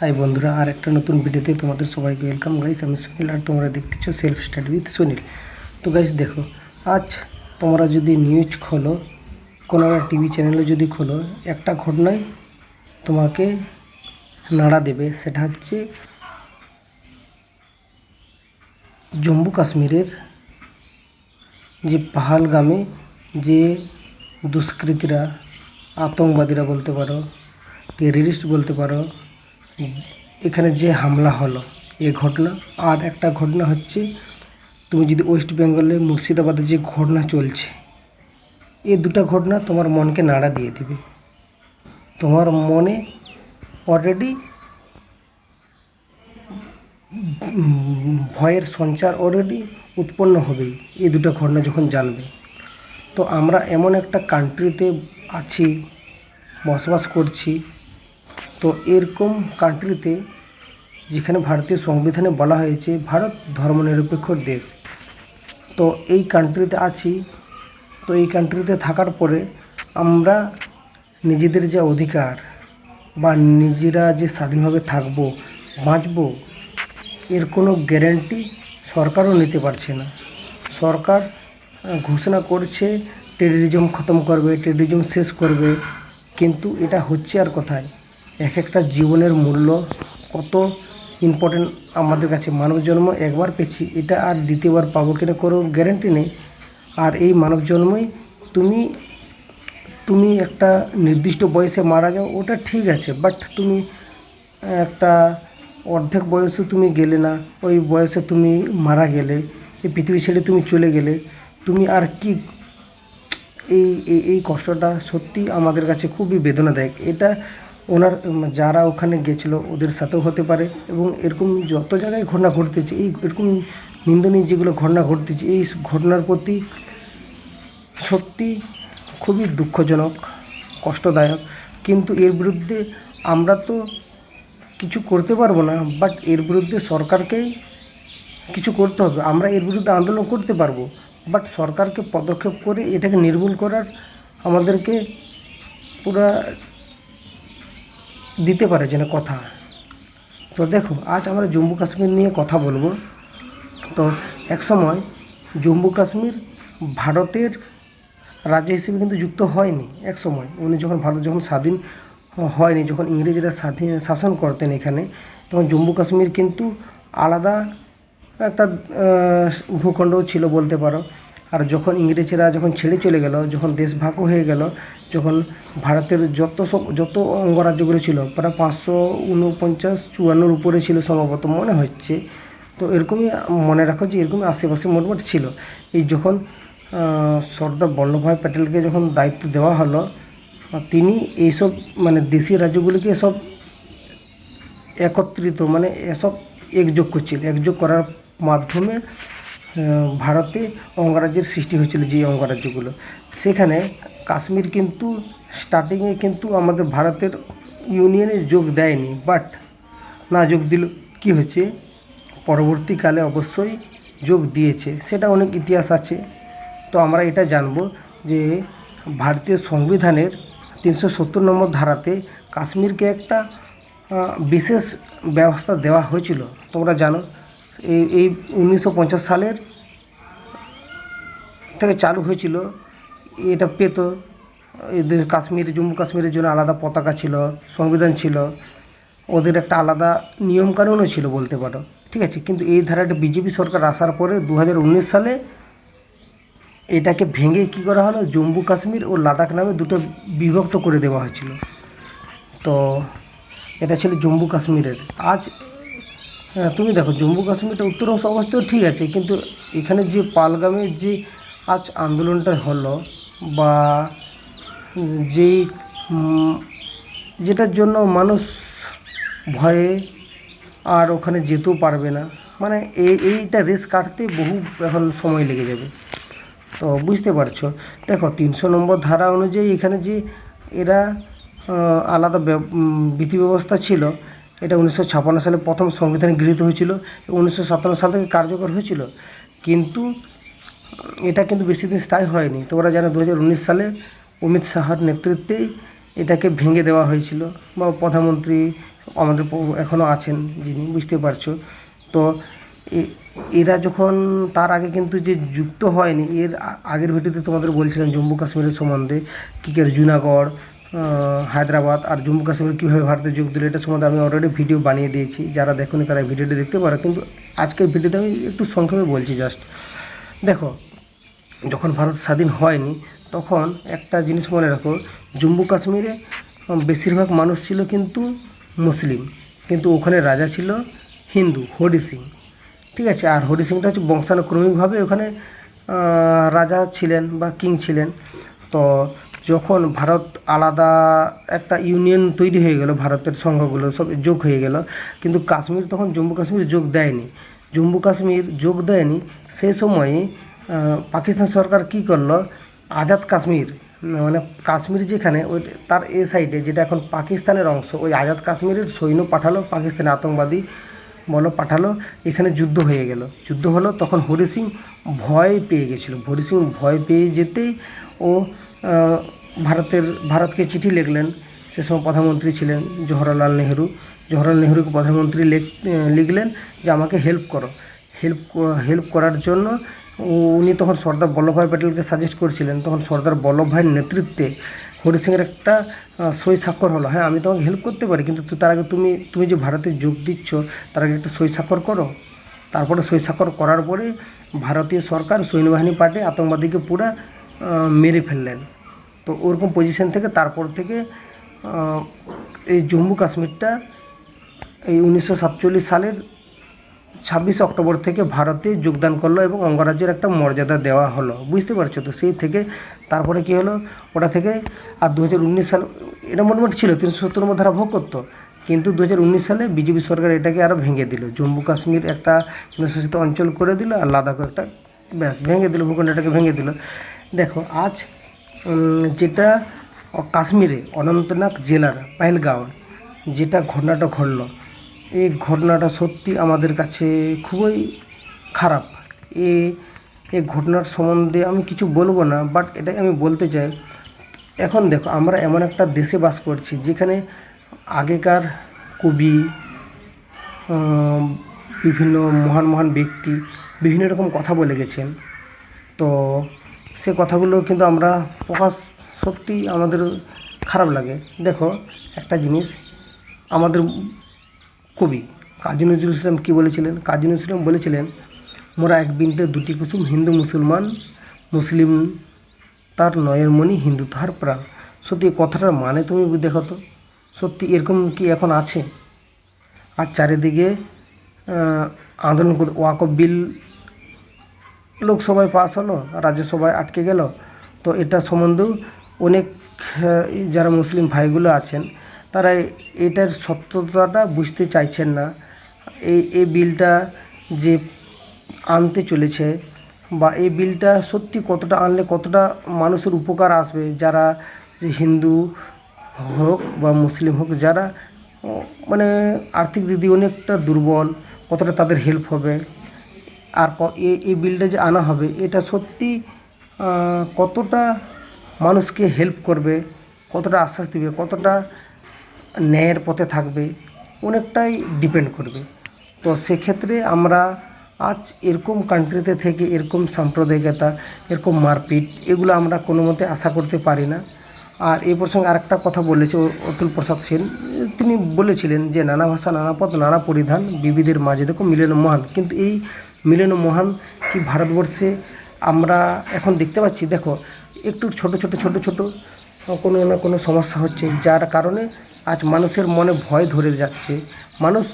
High বন্ধুরা, আর একটা নতুন ভিডিওতে তোমাদের সবাইকে ওয়েলকাম গাইস আমি সুনীল আর তোমরা দেখতেছ সেলফ স্টাডি উইথ সুনীল। তো গাইস দেখো, আজ তোমরা যদি নিউজ খোলো কোনো একটা টিভি চ্যানেলে যদি খোলো, একটা ঘটনায় তোমাকে নাড়া দেবে, সেটা হচ্ছে জম্মু কাশ্মীরের যে পাহালগামে যে দুষ্কৃতীরা, আতঙ্কবাদীরা বলতে পারো টেররিস্ট বলতে পারো এখানে যে হামলা হলো, এ ঘটনা, আর একটা ঘটনা হচ্ছে, তুমি যদি ওয়েস্ট বেঙ্গলে মুর্শিদাবাদে যে ঘটনা চলছে, এ দুটো ঘটনা তোমার মনকে নাড়া দিয়ে দেবে। তোমার মনে অলরেডি ভয়ের সঞ্চার অলরেডি উৎপন্ন হবেই এই দুটো ঘটনা যখন জানবে। তো আমরা এমন একটা কান্ট্রিতে আছি, বসবাস করছি তো এরকম কান্ট্রিতে যেখানে ভারতীয় সংবিধানে বলা হয়েছে, ভারত ধর্মনিরপেক্ষ দেশ। তো এই কান্ট্রিতে আছি। তো এই কান্ট্রিতে থাকার পরে আমরা নিজেদের যে অধিকার বা নিজেরা যে স্বাধীনভাবে থাকব, বাঁচবো, এর কোনো গ্যারেন্টি সরকারও নিতে পারছে না। সরকার ঘোষণা করছে টেররিজম খতম করবে টেররিজম শেষ করবে, কিন্তু এটা হচ্ছে আর কোথায়। এক একটা জীবনের মূল্য কত ইম্পর্টেন্ট আমাদের কাছে মানব জন্ম একবার পেয়েছি, এটা আর দ্বিতীয়বার পাবো কিনা কোনো গ্যারেন্টি নেই। আর এই মানব জন্মই তুমি তুমি একটা নির্দিষ্ট বয়সে মারা যাও, ওটা ঠিক আছে বাট তুমি একটা অর্ধেক বয়সে তুমি গেলে না, ওই বয়সে তুমি মারা গেলে, এই পৃথিবী ছেড়ে তুমি চলে গেলে, তুমি আর কি, এই এই এই কষ্টটা সত্যি আমাদের কাছে খুবই বেদনাদায়ক। এটা ওনার যারা ওখানে গেছিল ওদের সাথেও হতে পারে এবং এরকম যত জায়গায় ঘটনা ঘটতেছে এই এরকম নিন্দনীয় যেগুলো ঘটনা ঘটতেছে এই ঘটনার প্রতি সত্যি খুবই দুঃখজনক, কষ্টদায়ক। কিন্তু এর বিরুদ্ধে আমরা তো কিছু করতে পারব না বাট এর বিরুদ্ধে সরকারকেই কিছু করতে হবে। আমরা এর বিরুদ্ধে আন্দোলন করতে পারব বাট সরকারকে পদক্ষেপ করে এটাকে নির্মূল করার আমাদেরকে পুরা দিতে পারে যেন কথা। তো দেখো, আজ আমরা জম্মু কাশ্মীর নিয়ে কথা বলব। তো এক সময় জম্মু কাশ্মীর ভারতের রাজ্য হিসেবে কিন্তু যুক্ত হয়নি এক সময়। উনি যখন ভারত যখন স্বাধীন হয়নি, যখন ইংরেজরা স্বাধীন শাসন করতেন এখানে, তখন জম্মু কাশ্মীর কিন্তু আলাদা একটা ভূখণ্ড ছিল বলতে পারো। আর যখন ইংরেজরা যখন ছেড়ে চলে গেল, যখন দেশ ভাগ হয়ে গেল, যখন ভারতের যত সব, যত অঙ্গরাজ্যগুলো ছিল, প্রায় পাঁচশো উনপঞ্চাশ চুয়ান্নর উপরে ছিল সম্ভবত মনে হচ্ছে। তো এরকমই মনে রাখো যে এরকমই আশেপাশে মোটামুটি ছিল। এই যখন সর্দার বল্লভভাই প্যাটেলকে যখন দায়িত্ব দেওয়া হলো, তিনি এইসব মানে দেশি রাজ্যগুলিকে সব একত্রিত মানে এসব একযোগ করছিল। একযোগ করার মাধ্যমে ভারতে অঙ্গরাজ্যের সৃষ্টি হয়েছিল যে অঙ্গরাজ্যগুলো। সেখানে কাশ্মীর কিন্তু স্টার্টিংয়ে কিন্তু আমাদের ভারতের ইউনিয়নে যোগ দেয়নি বাট না যোগ দিল, কি হচ্ছে পরবর্তীকালে অবশ্যই যোগ দিয়েছে। সেটা অনেক ইতিহাস আছে। তো আমরা এটা জানব যে ভারতীয় সংবিধানের তিনশো সত্তর নম্বর ধারাতে কাশ্মীরকে একটা বিশেষ ব্যবস্থা দেওয়া হয়েছিল। তোমরা জানো এই এই উনিশশো পঞ্চাশ সালের থেকে চালু হয়েছিল। এটা পেত। এদের কাশ্মীর, জম্মু কাশ্মীরের জন্য আলাদা পতাকা ছিল, সংবিধান ছিল। ওদের একটা আলাদা নিয়মকানুনও ছিল বলতে পারো। ঠিক আছে? কিন্তু এই ধারাটা বিজেপি সরকার আসার পরে দু হাজার উনিশ সালে এটাকে ভেঙে কি করা হলো? জম্মু কাশ্মীর ও লাদাখ নামে দুটো বিভক্ত করে দেওয়া হয়েছিল। তো এটা ছিল জম্মু কাশ্মীরের। আজ হ্যাঁ তুমি দেখো, জম্মু কাশ্মীরটা উত্তর অংশ অবস্থা ঠিক আছে, কিন্তু এখানে যে পালগামের যে আজ আন্দোলনটা হলো বা যেই যেটার জন্য মানুষ ভয়ে আর ওখানে যেতেও পারবে না মানে এই এইটা রেস কাটতে বহু এখন সময় লেগে যাবে। তো বুঝতে পারছ, দেখো, তিনশো নম্বর ধারা অনুযায়ী এখানে যে এরা আলাদা বিধি ব্যবস্থা ছিল এটা উনিশশো সালে প্রথম সংবিধানে গৃহীত হয়েছিল, উনিশশো সাতান্ন সাল থেকে কার্যকর হয়েছিল। কিন্তু এটা কিন্তু বেশি দিন স্থায়ী হয়নি। তোমরা জানো দু হাজার উনিশ সালে অমিত শাহর নেতৃত্বেই এটাকে ভেঙে দেওয়া হয়েছিল বা প্রধানমন্ত্রী আমাদের এখনও আছেন যিনি, বুঝতে পারছ। তো এরা যখন তার আগে কিন্তু যে যুক্ত হয়নি, এর আগের ভিডিওতে তোমাদের বলছিলাম জম্মু কাশ্মীরের সম্বন্ধে, কী করে জুনাগড় হায়দ্রাবাদ আর জম্মু কাশ্মীর কীভাবে ভারতে যোগ দিল, এটা সম্বন্ধে আমি অলরেডি ভিডিও বানিয়ে দিয়েছি। যারা দেখুন তারা ভিডিওটি দেখতে পারো। কিন্তু আজকের ভিডিওতে আমি একটু সংক্ষেপে বলছি জাস্ট দেখো, যখন ভারত স্বাধীন হয়নি, তখন একটা জিনিস মনে রাখো, জম্মু কাশ্মীরে বেশিরভাগ মানুষ ছিল কিন্তু মুসলিম। কিন্তু ওখানে রাজা ছিল হিন্দু, হরি সিং। ঠিক আছে? আর হরি সিংটা হচ্ছে বংশানুক্রমিকভাবে ওখানে রাজা ছিলেন বা কিং ছিলেন। তো যখন ভারত আলাদা একটা ইউনিয়ন তৈরি হয়ে গেল, ভারতের সংঘগুলো সব যোগ হয়ে গেল, কিন্তু কাশ্মীর তখন জম্মু কাশ্মীর যোগ দেয়নি। জম্মু কাশ্মীর যোগ দেয়নি সেই সময়ে পাকিস্তান সরকার কি করল? আজাদ কাশ্মীর মানে কাশ্মীর যেখানে, ওই তার এ সাইডে যেটা এখন পাকিস্তানের অংশ, ওই আজাদ কাশ্মীরের সৈন্য পাঠালো পাকিস্তানের আতঙ্কবাদী বলো পাঠালো, এখানে যুদ্ধ হয়ে গেল। যুদ্ধ হলো তখন হরি সিং ভয় পেয়ে গেছিল। হরি সিং ভয় পেয়ে যেতেই ও ভারতের, ভারতকে চিঠি লিখলেন, সে সময় প্রধানমন্ত্রী ছিলেন জওহরলাল নেহেরু। জওহরলাল নেহেরুকে প্রধানমন্ত্রী লেখ- লিখলেন যে, আমাকে হেল্প করো। হেল্প হেল্প করার জন্য উনি তখন সর্দার বল্লভভাই প্যাটেলকে সাজেস্ট করছিলেন। তখন সর্দার বল্লভভাইয়ের নেতৃত্বে হরি সিংয়ের একটা সই স্বাক্ষর হলো। হ্যাঁ আমি তোমাকে হেল্প করতে পারি, কিন্তু তার আগে তুমি তুমি যে ভারতে যোগ দিচ্ছ, তার আগে একটা সই স্বাক্ষর করো। তারপরে সই স্বাক্ষর করার পরে ভারতীয় সরকার সৈন্যবাহিনী পার্টি আতঙ্কবাদীকে পুরা মেরে ফেললেন। তো ওরকম পজিশন থেকে তারপর থেকে এই জম্মু কাশ্মীরটা এই উনিশশো সাতচল্লিশ সালের ছাব্বিশে অক্টোবর থেকে ভারতে যোগদান করল এবং অঙ্গরাজ্যের একটা মর্যাদা দেওয়া হলো। বুঝতে পারছ তো? সেই থেকে তারপরে কি হলো? ওটা থেকে আর দু হাজার উনিশ সাল, এটা মোটামুটি ছিল, তিনশো সত্তর ধারা ভোগ করতো। কিন্তু দু হাজার উনিশ সালে বিজেপি সরকার এটাকে আরও ভেঙে দিল। জম্মু কাশ্মীর একটা কেন্দ্রশাসিত অঞ্চল করে দিল আর লাদাখও একটা ব্যাস ভেঙে দিল, ভূখণ্ডটাকে ভেঙে দিল। দেখো, আজ যেটা কাশ্মীরে অনন্তনাগ জেলার পাহেলগাঁও, যেটা ঘটনাটা ঘটলো। এই ঘটনাটা সত্যি আমাদের কাছে খুবই খারাপ। এ এই ঘটনার সম্বন্ধে আমি কিছু বলব না বাট এটাই আমি বলতে চাই। এখন দেখো, আমরা এমন একটা দেশে বাস করছি, যেখানে আগেকার কবি বিভিন্ন মহান মহান ব্যক্তি বিভিন্ন রকম কথা বলে গেছেন। তো সে কথাগুলো কিন্তু আমরা প্রকাশ সত্যি আমাদের খারাপ লাগে। দেখো, একটা জিনিস, আমাদের কবি কাজী নজরুল ইসলাম কী বলেছিলেন? কাজী নজরুল ইসলাম বলেছিলেন, মোরা এক বিন্দে দুটি কুসুম হিন্দু মুসলমান, মুসলিম তার নয়ের মণি, হিন্দু তাহার প্রাণ। সত্যি কথাটার মানে তুমি দেখো তো, সত্যি এরকম কি এখন আছে? আর চারিদিকে আন্দোলন ওয়াকফ বিল লোকসভায় পাস হলো, রাজ্যসভায় আটকে গেল। তো এটা সম্বন্ধেও অনেক যারা মুসলিম ভাইগুলো আছেন, তারা এটার সত্যতাটা বুঝতে চাইছেন না। এই এই বিলটা যে আনতে চলেছে বা এই বিলটা সত্যি কতটা আনলে কতটা মানুষের উপকার আসবে, যারা যে হিন্দু হোক বা মুসলিম হোক, যারা মানে আর্থিক দিক দিয়ে অনেকটা দুর্বল, কতটা তাদের হেল্প হবে আর এ- এই বিলটা যে আনা হবে, এটা সত্যি কতটা মানুষকে হেল্প করবে, কতটা আশ্বাস দিবে, কতটা ন্যায়ের পথে থাকবে, অনেকটাই ডিপেন্ড করবে। তো সেক্ষেত্রে আমরা আজ এরকম কান্ট্রিতে থেকে এরকম সাম্প্রদায়িকতা, এরকম মারপিট, এগুলো আমরা কোনো মতে আশা করতে পারি না। আর এই প্রসঙ্গে আরেকটা কথা বলেছে অতুল প্রসাদ সেন। তিনি বলেছিলেন যে, নানা ভাষা, নানা পথ, নানা পরিধান, বিবিধের মাঝে দেখো মিলন মহান। কিন্তু এই মিলন মহান কি ভারতবর্ষে? আমরা এখন দেখতে পাচ্ছি, দেখো, একটু ছোট ছোট ছোট ছোট, কোনো না কোনো সমস্যা হচ্ছে। যার কারণে আজ মানুষের মনে ভয় ধরে যাচ্ছে। মানুষ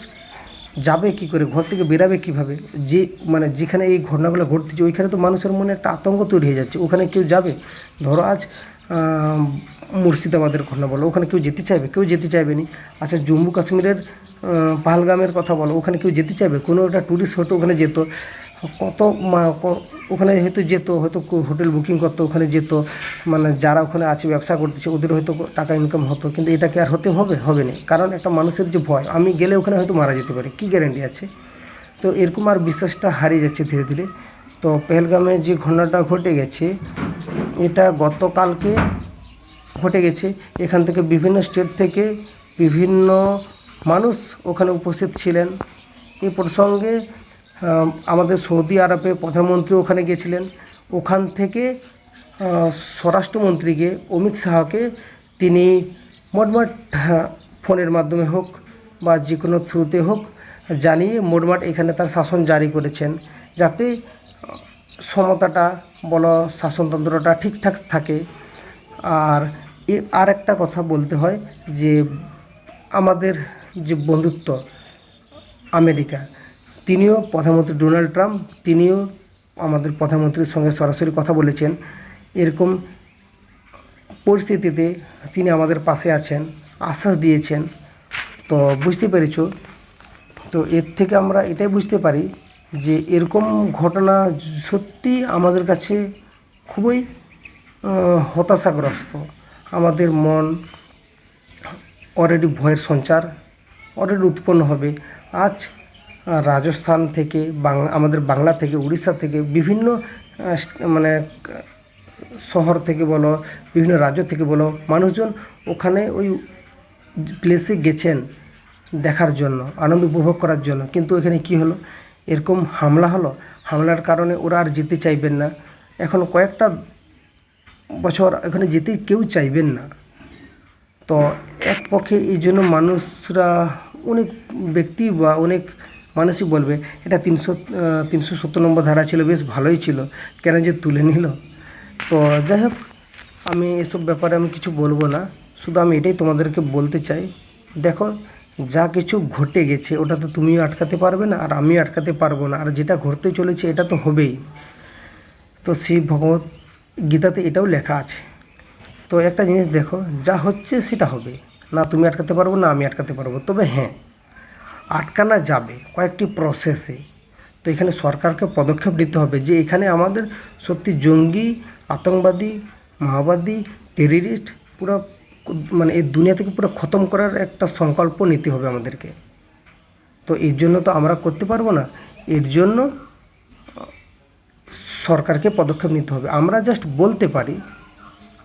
যাবে কি করে? ঘর থেকে বেরাবে কীভাবে? যে মানে যেখানে এই ঘটনাগুলো ঘটতেছে, ওইখানে তো মানুষের মনে একটা আতঙ্ক তৈরি হয়ে যাচ্ছে। ওখানে কেউ যাবে? ধরো আজ মুর্শিদাবাদের ঘটনা বলো, ওখানে কেউ যেতে চাইবে? কেউ যেতে চাইবে না? আচ্ছা জম্মু কাশ্মীরের পাহালগামের কথা বলো, ওখানে কেউ যেতে চাইবে? কোনো একটা ট্যুরিস্ট হয়তো ওখানে যেত। কত ওখানে হয়তো যেত, হয়তো হোটেল বুকিং করতো, ওখানে যেত। মানে যারা ওখানে আছে, ব্যবসা করতেছে, ওদের হয়তো টাকা ইনকাম হতো। কিন্তু এটা কি আর হতে হবে? হবে না। কারণ একটা মানুষের যে ভয়, আমি গেলে ওখানে হয়তো মারা যেতে পারি। কী গ্যারেন্টি আছে? তো এরকম আর বিশ্বাসটা হারিয়ে যাচ্ছে ধীরে ধীরে। তো পেহেলগামে যে ঘটনাটা ঘটে গেছে এটা গতকালকে ঘটে গেছে। এখান থেকে বিভিন্ন স্টেট থেকে বিভিন্ন মানুষ ওখানে উপস্থিত ছিলেন। এই প্রসঙ্গে আমাদের সৌদি আরবে প্রধানমন্ত্রী ওখানে গেছিলেন। ওখান থেকে স্বরাষ্ট্রমন্ত্রীকে অমিত শাহকে তিনি মোটমাট হ্যাঁ, ফোনের মাধ্যমে হোক বা যে কোনো থ্রুতে হোক জানিয়ে মোটমাট এখানে তার শাসন জারি করেছেন। যাতে সমতাটা বলো, শাসনতন্ত্রটা ঠিকঠাক থাকে। আর আর একটা কথা বলতে হয় যে, আমাদের যে বন্ধুত্ব আমেরিকা, তিনিও প্রধানমন্ত্রী ডোনাল্ড ট্রাম্প, তিনিও আমাদের প্রধানমন্ত্রীর সঙ্গে সরাসরি কথা বলেছেন। এরকম পরিস্থিতিতে তিনি আমাদের পাশে আছেন, আশ্বাস দিয়েছেন। তো বুঝতে পেরেছ? তো এর থেকে আমরা এটাই বুঝতে পারি যে এরকম ঘটনা সত্যি আমাদের কাছে খুবই হতাশাগ্রস্ত। আমাদের মন অলরেডি ভয়ের সঞ্চার অলরেডি উৎপন্ন হবে। আজ রাজস্থান থেকে বাংলা, আমাদের বাংলা থেকে, উড়িষ্যা থেকে বিভিন্ন মানে শহর থেকে বলো, বিভিন্ন রাজ্য থেকে বলো, মানুষজন ওখানে ওই প্লেসে গেছেন দেখার জন্য, আনন্দ উপভোগ করার জন্য। কিন্তু এখানে কি হলো? এরকম হামলা হলো, হামলার কারণে ওরা আর যেতে চাইবেন না। এখন কয়েকটা বছর এখানে যেতে কেউ চাইবেন না। তো এক পক্ষে এই জন্য মানুষরা অনেক ব্যক্তি বা অনেক মানুষই বলবে, এটা তিনশো তিনশো সত্তর নম্বর ধারা ছিল, বেশ ভালোই ছিল। কেন যে তুলে নিল? তো যাই হোক, আমি এসব ব্যাপারে আমি কিছু বলব না। শুধু আমি এটাই তোমাদেরকে বলতে চাই। দেখো যা কিছু ঘটে গেছে, ওটা তো তুমিও আটকাতে পারবে না, আর আমিও আটকাতে পারব না। আর যেটা ঘটতে চলেছে, এটা তো হবেই। তো শ্রী ভগবত গীতাতে এটাও লেখা আছে। তো একটা জিনিস দেখো, যা হচ্ছে সেটা হবে। না, তুমি আটকাতে পারব না, আমি আটকাতে পারব। তবে হ্যাঁ আটকানো যাবে কয়েকটি প্রসেসে তো এখানে সরকারকে পদক্ষেপ নিতে হবে যে এখানে আমাদের সত্যি জঙ্গি, আতঙ্কবাদী, মাওবাদী টেরিস্ট পুরো মানে এই দুনিয়া থেকে পুরো খতম করার একটা সংকল্প নিতে হবে আমাদেরকে। তো এর জন্য তো আমরা করতে পারব না। এর জন্য সরকারকে পদক্ষেপ নিতে হবে। আমরা জাস্ট বলতে পারি,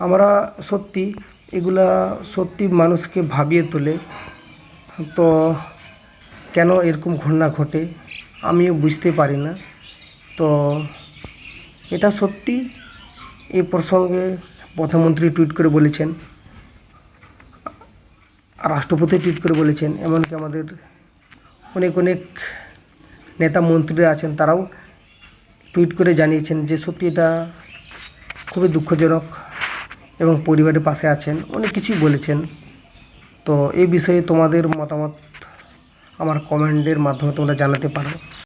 আমরা সত্যি এগুলা সত্যি মানুষকে ভাবিয়ে তোলে তো কেন এরকম ঘটনা ঘটে আমিও বুঝতে পারি না। তো এটা সত্যি, এ প্রসঙ্গে প্রধানমন্ত্রী টুইট করে বলেছেন রাষ্ট্রপতি টুইট করে বলেছেন, এমনকি আমাদের অনেক অনেক নেতা মন্ত্রীরা আছেন, তারাও টুইট করে জানিয়েছেন যে সত্যি এটা খুবই দুঃখজনক এবং পরিবারের পাশে আছেন, অনেক কিছুই বলেছেন। তো এই বিষয়ে তোমাদের মতামত আমার কমেন্টের মাধ্যমে তোমরা জানাতে পারো।